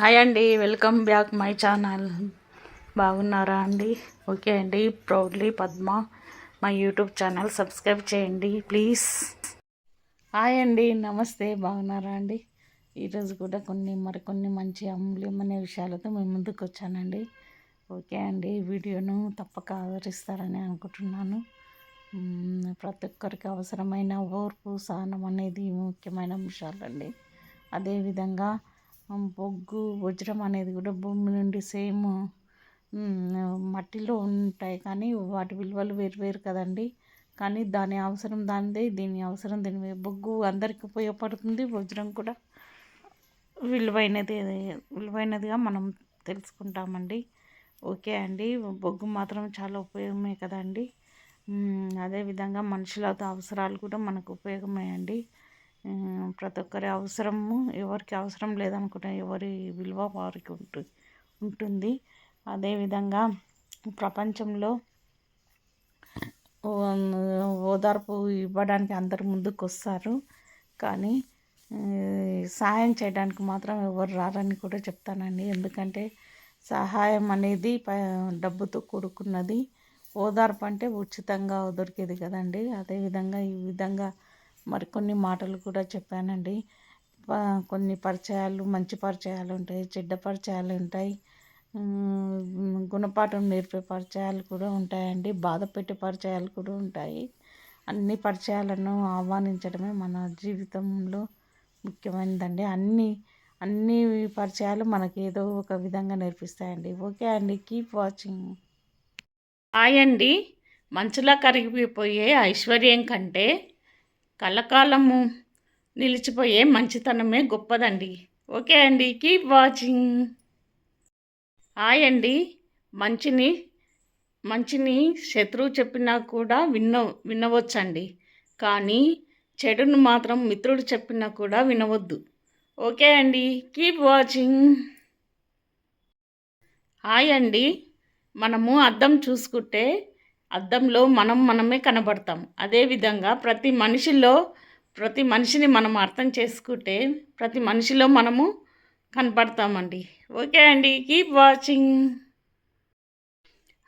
Hi అండి welcome back my channel. బాగున్నారా అండి? ఓకే అండి proudly Padma my YouTube channel subscribe చేయండి ప్లీజ్. హాయ్ అండి నమస్తే బాగున్నారా అండి? ఈరోజు కూడా కొన్ని మరికొన్ని మంచి అమూల్యమైన విషయాలతో మేము ముందుకు వచ్చానండి. ఓకే అండి వీడియోను తప్పక ఆదరిస్తారని అనుకుంటున్నాను. ప్రతి ఒక్కరికి అవసరమైన ఓర్పు సహనం అనేది ముఖ్యమైన అంశాలండి. అదేవిధంగా బొగ్గు వజ్రం అనేది కూడా భూమి నుండి సేమ్ మట్టిలో ఉంటాయి. కానీ వాటి విలువలు వేరు వేరు కదండి. కానీ దాని అవసరం దానిదే దీని అవసరం దీని బొగ్గు అందరికి ఉపయోగపడుతుంది వజ్రం కూడా విలువైనది విలువైనదిగా మనం తెలుసుకుంటామండి. ఓకే అండి బొగ్గు మాత్రం చాలా ఉపయోగమే కదండి. అదేవిధంగా మనుషుల అవసరాలు కూడా మనకు ఉపయోగమే అండి. ప్రతి ఒక్కరి అవసరము ఎవరికి అవసరం లేదనుకుంటే ఎవరి విలువ వారికి ఉంటు ఉంటుంది. అదేవిధంగా ప్రపంచంలో ఓదార్పు ఇవ్వడానికి అందరు ముందుకు వస్తారు కానీ సహాయం చేయడానికి మాత్రం ఎవరు రారని కూడా చెప్తానండి. ఎందుకంటే సహాయం అనేది ప డబ్బుతో కూడుకున్నది. ఓదార్పు అంటే ఉచితంగా దొరికేది కదండి. అదేవిధంగా ఈ విధంగా మరికొన్ని మాటలు కూడా చెప్పానండి. కొన్ని పరిచయాలు మంచి పరిచయాలు ఉంటాయి చెడ్డ పరిచయాలు ఉంటాయి. గుణపాఠం నేర్పే పరిచయాలు కూడా ఉంటాయండి. బాధ పెట్టే పరిచయాలు కూడా ఉంటాయి. అన్ని పరిచయాలను ఆహ్వానించడమే మన జీవితంలో ముఖ్యమైనదండి. అన్ని అన్ని పరిచయాలు మనకి ఏదో ఒక విధంగా నేర్పిస్తాయండి. ఓకే అండి. Keep watching. హాయ్ అండి. మంచులా కరిగిపోయే ఐశ్వర్యం కంటే కలకాలము నిలిచిపోయే మంచితనమే గొప్పదండి. ఓకే అండి కీప్ వాచింగ్. హాయ్ అండి మంచిని మంచిని శత్రువు చెప్పినా కూడా విన్న వినవచ్చండి. కానీ చెడును మాత్రం మిత్రుడు చెప్పినా కూడా వినవద్దు. ఓకే అండి కీప్ వాచింగ్. హాయ్ అండి మనము అద్దం చూసుకుంటే అద్దంలో మనం మనమే కనబడతాం. అదేవిధంగా ప్రతి మనిషిలో ప్రతి మనిషిని మనం అర్థం చేసుకుంటే ప్రతి మనిషిలో మనము కనపడతామండి ఓకే అండి కీప్ వాచింగ్.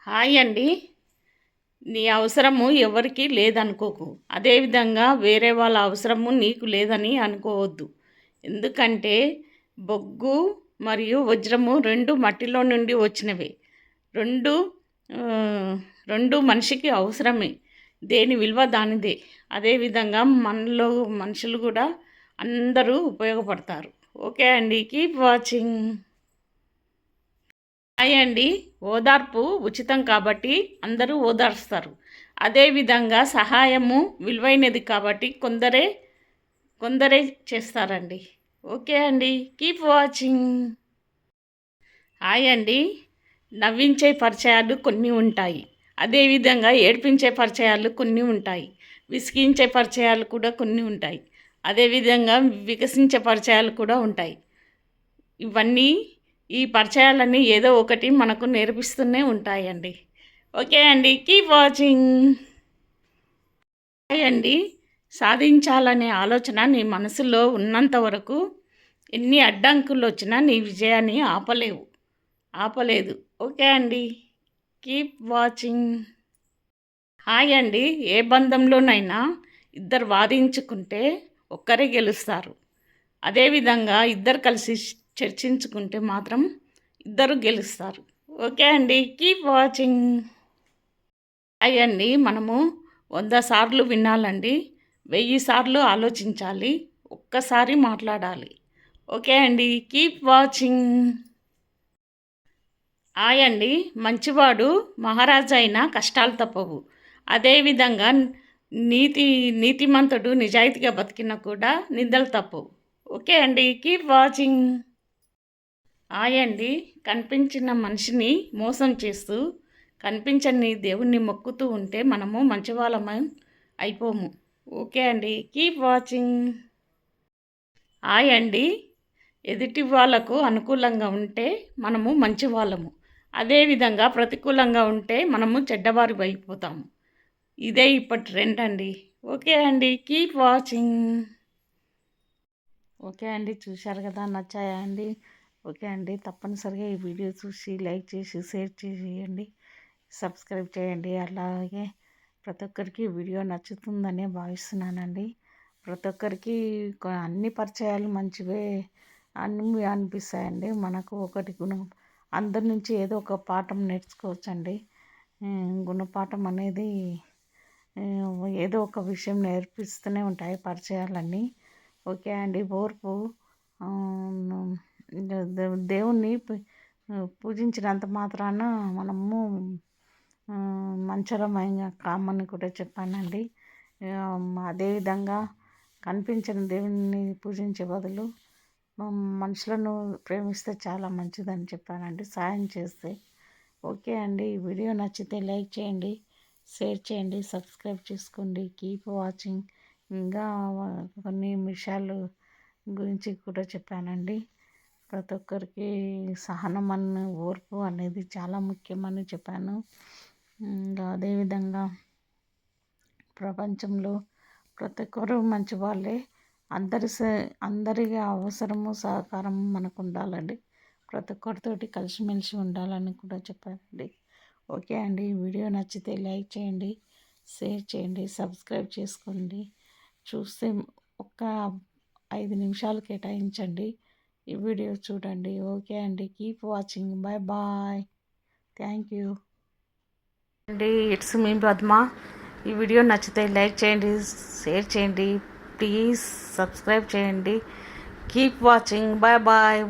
హాయ్ అండి. నీ అవసరము ఎవరికి లేదనుకోకు. అదేవిధంగా వేరే వాళ్ళ అవసరము నీకు లేదని అనుకోవద్దు. ఎందుకంటే బొగ్గు మరియు వజ్రము రెండు మట్టిలో నుండి వచ్చినవే. రెండు రెండు మనిషికి అవసరమే. దేని విలువ దానిదే. అదేవిధంగా మనలో మనుషులు కూడా అందరూ ఉపయోగపడతారు. ఓకే అండి కీప్ వాచింగ్. హాయ్ అండి ఓదార్పు ఉచితం కాబట్టి అందరూ ఓదార్స్తారు. అదేవిధంగా సహాయము విలువైనది కాబట్టి కొందరే కొందరే చేస్తారండి. ఓకే అండి కీప్ వాచింగ్. హాయ్ అండి నవ్వించే పరిచయాలు కొన్ని ఉంటాయి. అదేవిధంగా ఏడ్పించే పరిచయాలు కొన్ని ఉంటాయి. విసిగించే పరిచయాలు కూడా కొన్ని ఉంటాయి. అదేవిధంగా వికసించే పరిచయాలు కూడా ఉంటాయి. ఇవన్నీ ఈ పరిచయాలన్నీ ఏదో ఒకటి మనకు నేర్పిస్తూనే ఉంటాయండి. ఓకే అండి కీప్ వాచింగ్. అండి సాధించాలనే ఆలోచన నీ మనసులో ఉన్నంత వరకు ఎన్ని అడ్డంకులు వచ్చినా నీ విజయాన్ని ఆపలేవు. ఆపలేదు. ఓకే అండి. Keep watching. హాయ్ అండి. ఏ బంధంలోనైనా ఇద్దరు వాదించుకుంటే ఒక్కరే గెలుస్తారు. అదేవిధంగా ఇద్దరు కలిసి చర్చించుకుంటే మాత్రం ఇద్దరు గెలుస్తారు. ఓకే అండి. Keep watching. హాయ్ అండి. మనము వంద సార్లు వినాలండి. వెయ్యి సార్లు ఆలోచించాలి. ఒక్కసారి మాట్లాడాలి. ఓకే అండి. Keep watching. ఆయండి మంచివాడు మహారాజు కష్టాలు తప్పవు అదేవిధంగా నీతి నీతిమంతుడు నిజాయితీగా బతికినా కూడా నిందలు తప్పవు ఓకే అండి కీప్ వాచింగ్. ఆయండి కనిపించిన మనిషిని మోసం చేస్తూ కనిపించని దేవుణ్ణి మొక్కుతూ ఉంటే మనము మంచివాళ్ళమై అయిపోము. ఓకే అండి కీప్ వాచింగ్. ఆయండి ఎదుటి వాళ్ళకు అనుకూలంగా ఉంటే మనము మంచి వాళ్ళము అదేవిధంగా ప్రతికూలంగా ఉంటే మనము చెడ్డవారి అయిపోతాము ఇదే ఇప్పటి ట్రెండ్ అండి ఓకే అండి. Keep watching. ఓకే అండి. చూశారు కదా నచ్చాయా అండి? ఓకే అండి. తప్పనిసరిగా ఈ వీడియో చూసి లైక్ చేసి షేర్ చేసేయండి. సబ్స్క్రైబ్ చేయండి. అలాగే ప్రతి ఒక్కరికి వీడియో నచ్చుతుందనే భావిస్తున్నానండి. ప్రతి ఒక్కరికి అన్ని పరిచయాలు మంచివే అన్ని అనిపిస్తాయండి. మనకు ఒకటి గుణం. అందరి నుంచి ఏదో ఒక పాఠం నేర్చుకోవచ్చండి. గుణపాఠం అనేది ఏదో ఒక విషయం నేర్పిస్తూనే ఉంటాయి పరిచయాలన్నీ. ఓకే అండి ఓర్పు దేవుణ్ణి పూజించినంత మాత్రాన మనము ఆ, మంచరమైన కామని కూడా చెప్పానండి. అదేవిధంగా కనిపించిన దేవుణ్ణి పూజించే బదులు మనుషులను ప్రేమిస్తే చాలా మంచిదని చెప్పానండి. సాయం చేస్తే. ఓకే అండి. ఈ వీడియో నచ్చితే లైక్ చేయండి షేర్ చేయండి సబ్స్క్రైబ్ చేసుకోండి. Keep watching. ఇంకా కొన్ని విషయాలు గురించి కూడా చెప్పానండి. ప్రతి ఒక్కరికి సహనం అన్న ఓర్పు అనేది చాలా ముఖ్యమని చెప్పాను. ఇంకా అదేవిధంగా ప్రపంచంలో ప్రతి ఒక్కరు మంచి వాళ్ళే. అందరి స- అందరి అవసరము సహకారం మనకు ఉండాలండి ప్రతి ఒక్కరితోటి కలిసిమెలిసి ఉండాలని కూడా చెప్పండి ఓకే అండి. వీడియో నచ్చితే లైక్ చేయండి షేర్ చేయండి సబ్స్క్రైబ్ చేసుకోండి. చూస్తే ఒక ఐదు నిమిషాలు కేటాయించండి. ఈ వీడియో చూడండి. ఓకే అండి. Keep watching. Bye bye. Thank you. అండి. It's me Padma. ఈ వీడియో నచ్చితే లైక్ చేయండి షేర్ చేయండి. ప్లీజ్ సబ్స్క్రైబ్ చేయండి. Keep watching bye bye